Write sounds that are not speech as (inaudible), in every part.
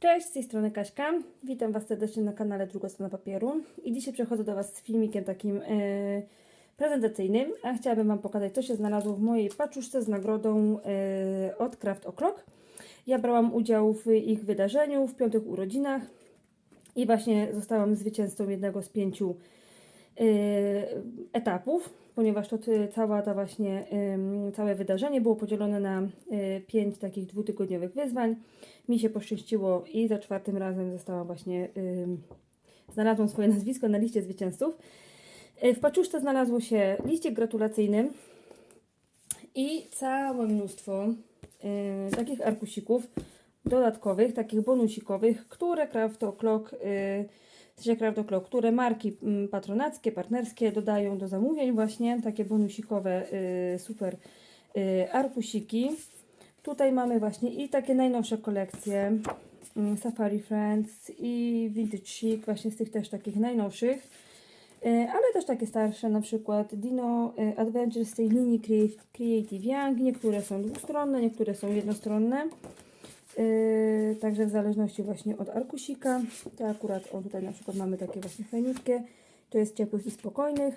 Cześć, z tej strony Kaśka. Witam Was serdecznie na kanale Druga Strona Papieru. I dzisiaj przechodzę do Was z filmikiem takim e, prezentacyjnym, a chciałabym Wam pokazać, co się znalazło w mojej paczuszce z nagrodą e, od Craft O'Clock. Ja brałam udział w ich wydarzeniu, w piątych urodzinach i właśnie zostałam zwycięzcą jednego z pięciu e, etapów, ponieważ to cała ta właśnie, em, całe wydarzenie było podzielone na e, pięć takich dwutygodniowych wyzwań. Mi się poszczęściło i za czwartym razem zostałam właśnie, ym, znalazłam swoje nazwisko na liście zwycięzców. Y, W paczuszce znalazło się liścik gratulacyjny i całe mnóstwo y, takich arkusików dodatkowych, takich bonusikowych, które Craft O'Clock, y, Craft O'Clock, które marki mm, patronackie, partnerskie dodają do zamówień właśnie, takie bonusikowe y, super y, arkusiki. Tutaj mamy właśnie i takie najnowsze kolekcje mm, Safari Friends i Vintage Chic, właśnie z tych też takich najnowszych, E, ale też takie starsze, na przykład Dino e, Adventure z tej linii Crea- Creative Young. Niektóre są dwustronne, niektóre są jednostronne. E, Także w zależności właśnie od arkusika. To akurat, o tutaj na przykład mamy takie właśnie fajniutkie. To jest ciepłych i spokojnych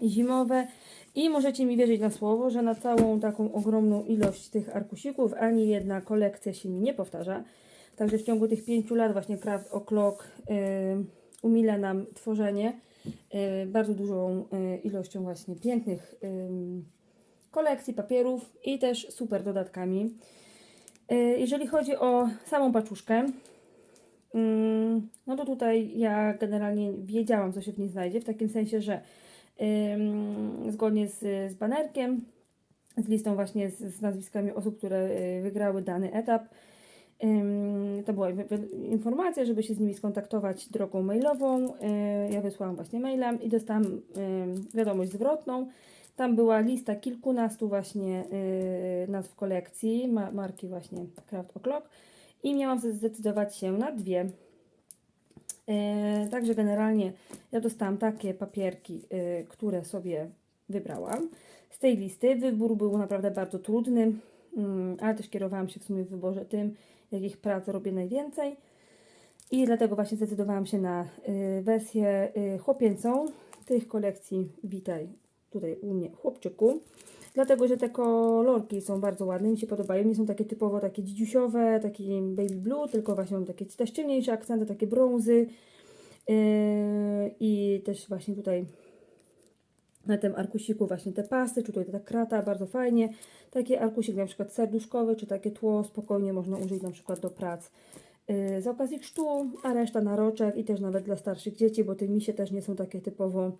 i zimowe. I możecie mi wierzyć na słowo, że na całą taką ogromną ilość tych arkusików ani jedna kolekcja się mi nie powtarza. Także w ciągu tych pięciu lat właśnie Craft O'Clock y, umila nam tworzenie y, bardzo dużą y, ilością właśnie pięknych ym, kolekcji, papierów i też super dodatkami. Y, jeżeli chodzi o samą paczuszkę, no to tutaj ja generalnie wiedziałam, co się w niej znajdzie, w takim sensie, że zgodnie z, z banerkiem, z listą właśnie z, z nazwiskami osób, które y, wygrały dany etap. To była informacja, żeby się z nimi skontaktować drogą mailową. Y, Ja wysłałam właśnie mailem i dostałam wiadomość zwrotną. Tam była lista kilkunastu właśnie y, nazw kolekcji, ma- marki właśnie Craft O'Clock i miałam zdecydować się na dwie. E, Także generalnie ja dostałam takie papierki, y, które sobie wybrałam z tej listy. Wybór był naprawdę bardzo trudny, mm, ale też kierowałam się w sumie w wyborze tym, jakich prac robię najwięcej. I dlatego właśnie zdecydowałam się na y, wersję y, chłopięcą tych kolekcji Witaj tutaj u mnie chłopczyku. Dlatego, że te kolorki są bardzo ładne, mi się podobają. Nie są takie typowo takie dzidziusiowe, takie baby blue, tylko właśnie mam takie też ciemniejsze akcenty, takie brązy. Yy, I też właśnie tutaj na tym arkusiku właśnie te pasy, czy tutaj ta krata, bardzo fajnie. Taki arkusik na przykład serduszkowy, czy takie tło spokojnie można użyć na przykład do prac yy, z okazji chrztu, a reszta na roczek i też nawet dla starszych dzieci, bo te misie też nie są takie typowo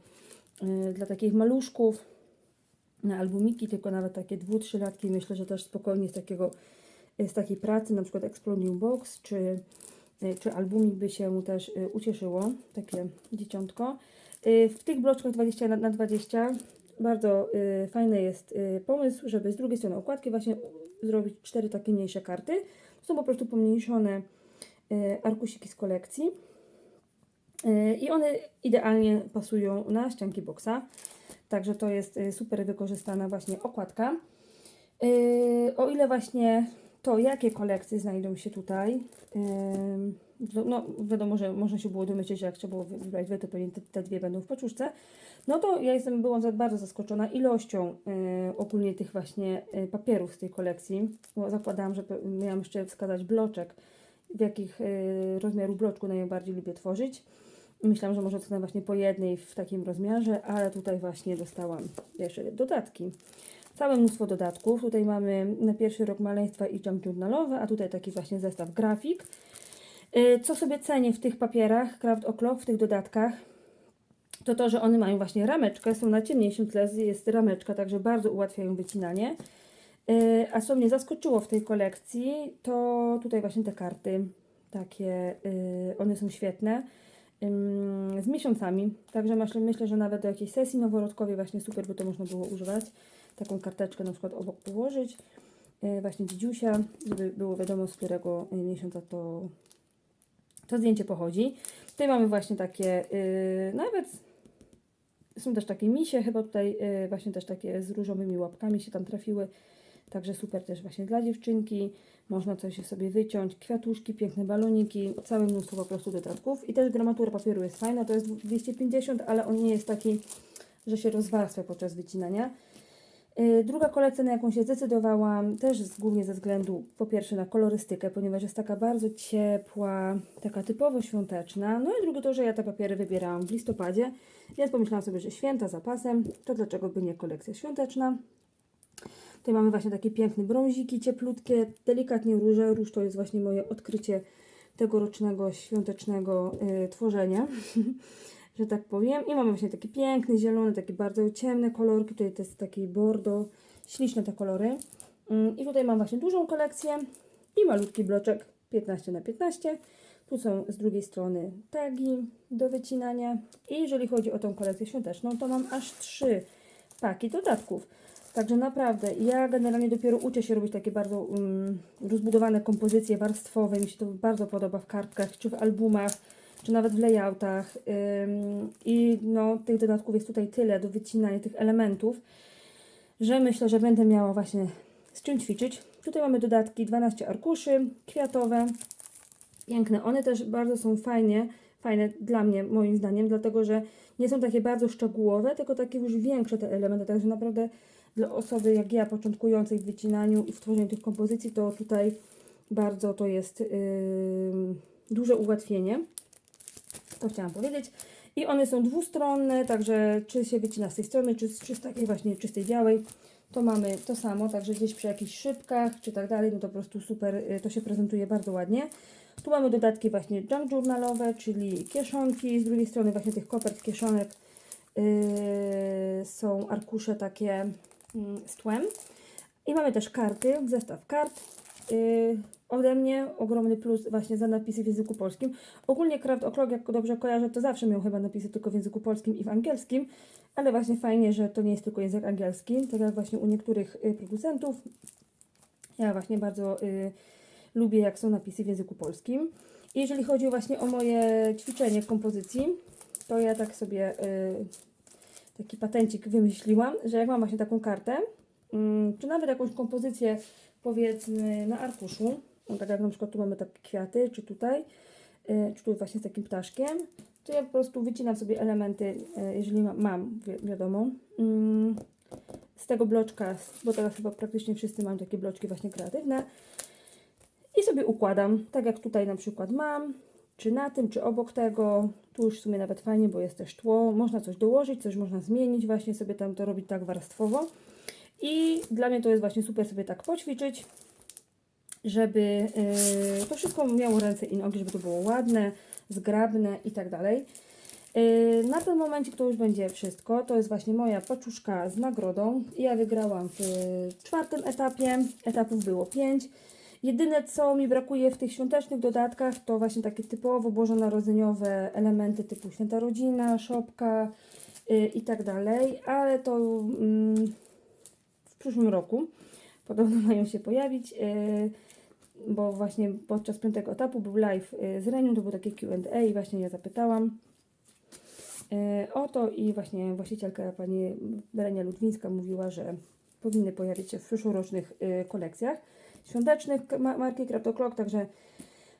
yy, dla takich maluszków na albumiki, tylko nawet takie dwu, trzylatki myślę, że też spokojnie z takiego z takiej pracy, na przykład Exploding Box, czy, y, czy albumik by się też y, ucieszyło, takie dzieciątko. W tych bloczkach 20 na, na 20 bardzo fajny jest pomysł, żeby z drugiej strony okładki właśnie zrobić cztery takie mniejsze karty. To są po prostu pomniejszone arkusiki z kolekcji. I one idealnie pasują na ścianki boksa. Także to jest y, super wykorzystana właśnie okładka. Yy, o ile właśnie to, jakie kolekcje znajdą się tutaj, yy, no wiadomo, że można się było domyśleć, jak trzeba było wybrać dwie, to pewnie te, dwie będą w paczuszce. No to ja jestem, byłam bardzo zaskoczona ilością ogólnie tych właśnie papierów z tej kolekcji, bo zakładałam, że miałam jeszcze wskazać bloczek, w jakich rozmiaru bloczku najbardziej lubię tworzyć. Myślałam, że może dostanę właśnie po jednej w takim rozmiarze, ale tutaj właśnie dostałam jeszcze dodatki. Całe mnóstwo dodatków. Tutaj mamy na pierwszy rok maleństwa i jump journalowe, a tutaj taki właśnie zestaw grafik. Y, Co sobie cenię w tych papierach Craft O'Clock, w tych dodatkach, to to, że one mają właśnie rameczkę, są na ciemniejszym tle, jest rameczka, także bardzo ułatwiają wycinanie. Y, A co mnie zaskoczyło w tej kolekcji, to tutaj właśnie te karty, takie, y, one są świetne, z miesiącami, także myślę, myślę, że nawet do jakiejś sesji noworodkowej właśnie super by to można było używać. Taką karteczkę na przykład obok położyć, y, właśnie dzidziusia, żeby było wiadomo z którego y, miesiąca to, to zdjęcie pochodzi. Tutaj mamy właśnie takie, y, nawet są też takie misie, chyba tutaj y, właśnie też takie z różowymi łapkami się tam trafiły. Także super też właśnie dla dziewczynki. Można coś sobie wyciąć, kwiatuszki, piękne baloniki, całe mnóstwo po prostu dodatków. I też gramatura papieru jest fajna, to jest 250, ale on nie jest taki, że się rozwarstwia podczas wycinania. Yy, Druga kolekcja, na jaką się zdecydowałam, też głównie ze względu po pierwsze na kolorystykę, ponieważ jest taka bardzo ciepła, taka typowo świąteczna. No i drugie to, że ja te papiery wybierałam w listopadzie, więc pomyślałam sobie, że święta zapasem, to dlaczego by nie kolekcja świąteczna. Tutaj mamy właśnie takie piękne brąziki, cieplutkie, delikatnie róże. Róż to jest właśnie moje odkrycie tegorocznego świątecznego y, tworzenia, (laughs) że tak powiem. I mamy właśnie takie piękne, zielone, takie bardzo ciemne kolorki. Tutaj to jest taki bordo, śliczne te kolory. Mm, I tutaj mam właśnie dużą kolekcję i malutki bloczek 15 na 15 Tu są z drugiej strony tagi do wycinania. I jeżeli chodzi o tą kolekcję świąteczną, to mam aż trzy paki dodatków. Także naprawdę, ja generalnie dopiero uczę się robić takie bardzo um, rozbudowane kompozycje warstwowe. Mi się to bardzo podoba w kartkach, czy w albumach, czy nawet w layoutach. I no, tych dodatków jest tutaj tyle do wycinania tych elementów, że myślę, że będę miała właśnie z czym ćwiczyć. Tutaj mamy dodatki 12 arkuszy kwiatowe. Piękne. One też bardzo są fajnie, fajne dla mnie, moim zdaniem, dlatego że nie są takie bardzo szczegółowe, tylko takie już większe te elementy. Także naprawdę dla osoby jak ja, początkującej w wycinaniu i w tworzeniu tych kompozycji, to tutaj bardzo to jest yy, duże ułatwienie. To chciałam powiedzieć. I one są dwustronne, także czy się wycina z tej strony, czy czy z takiej właśnie czystej białej, to mamy to samo, także gdzieś przy jakichś szybkach, czy tak dalej, no to po prostu super, y, to się prezentuje bardzo ładnie. Tu mamy dodatki właśnie junk journalowe, czyli kieszonki, z drugiej strony właśnie tych kopert kieszonek yy, są arkusze takie z tłem. I mamy też karty, zestaw kart. Yy, ode mnie ogromny plus właśnie za napisy w języku polskim. Ogólnie Craft O'Clock, jak dobrze kojarzę, to zawsze miał chyba napisy tylko w języku polskim i w angielskim, ale właśnie fajnie, że to nie jest tylko język angielski, tak jak właśnie u niektórych y, producentów. Ja właśnie bardzo y, lubię, jak są napisy w języku polskim. I jeżeli chodzi właśnie o moje ćwiczenie kompozycji, to ja tak sobie y, taki patencik wymyśliłam, że jak mam właśnie taką kartę, mm, czy nawet jakąś kompozycję powiedzmy na arkuszu, no tak jak na przykład tu mamy takie kwiaty, czy tutaj, y, czy tu właśnie z takim ptaszkiem, to ja po prostu wycinam sobie elementy, y, jeżeli ma, mam, wi wiadomo, mm, z tego bloczka, bo teraz chyba praktycznie wszyscy mają takie bloczki właśnie kreatywne i sobie układam, tak jak tutaj na przykład mam, czy na tym, czy obok tego. Tu już w sumie nawet fajnie, bo jest też tło. Można coś dołożyć, coś można zmienić, właśnie sobie tam to robić tak warstwowo. I dla mnie to jest właśnie super sobie tak poćwiczyć, żeby yy, to wszystko miało ręce i nogi, żeby to było ładne, zgrabne i tak dalej. Yy, Na tym momencie to już będzie wszystko. To jest właśnie moja paczuszka z nagrodą. Ja wygrałam w czwartym etapie. Etapów było pięć. Jedyne co mi brakuje w tych świątecznych dodatkach to właśnie takie typowo bożonarodzeniowe elementy typu święta rodzina, szopka yy, i tak dalej, ale to mm, w przyszłym roku podobno mają się pojawić, yy, bo właśnie podczas piątego etapu był live yy, z Renią, to był takie Q&A i właśnie ja zapytałam yy, o to i właśnie właścicielka pani Renia Ludwińska mówiła, że powinny pojawić się w przyszłorocznych yy, kolekcjach świątecznych ma- marki Craft O'Clock, także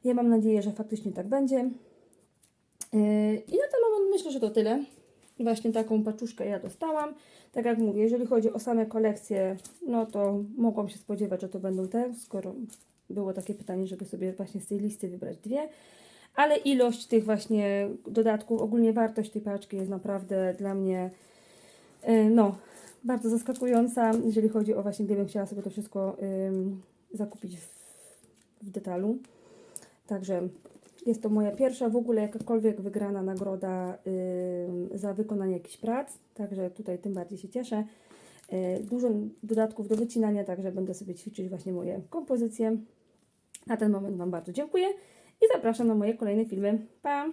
ja mam nadzieję, że faktycznie tak będzie. Yy, I na ten moment myślę, że to tyle. Właśnie taką paczuszkę ja dostałam. Tak jak mówię, jeżeli chodzi o same kolekcje, no to mogłam się spodziewać, że to będą te, skoro było takie pytanie, żeby sobie właśnie z tej listy wybrać dwie. Ale ilość tych właśnie dodatków, ogólnie wartość tej paczki jest naprawdę dla mnie yy, no, bardzo zaskakująca, jeżeli chodzi o właśnie, gdybym chciała sobie to wszystko zakupić w, w detalu. Także jest to moja pierwsza w ogóle jakakolwiek wygrana nagroda ym, za wykonanie jakichś prac, także tutaj tym bardziej się cieszę. Y, dużo dodatków do wycinania, także będę sobie ćwiczyć właśnie moje kompozycje. Na ten moment Wam bardzo dziękuję i zapraszam na moje kolejne filmy. Pa!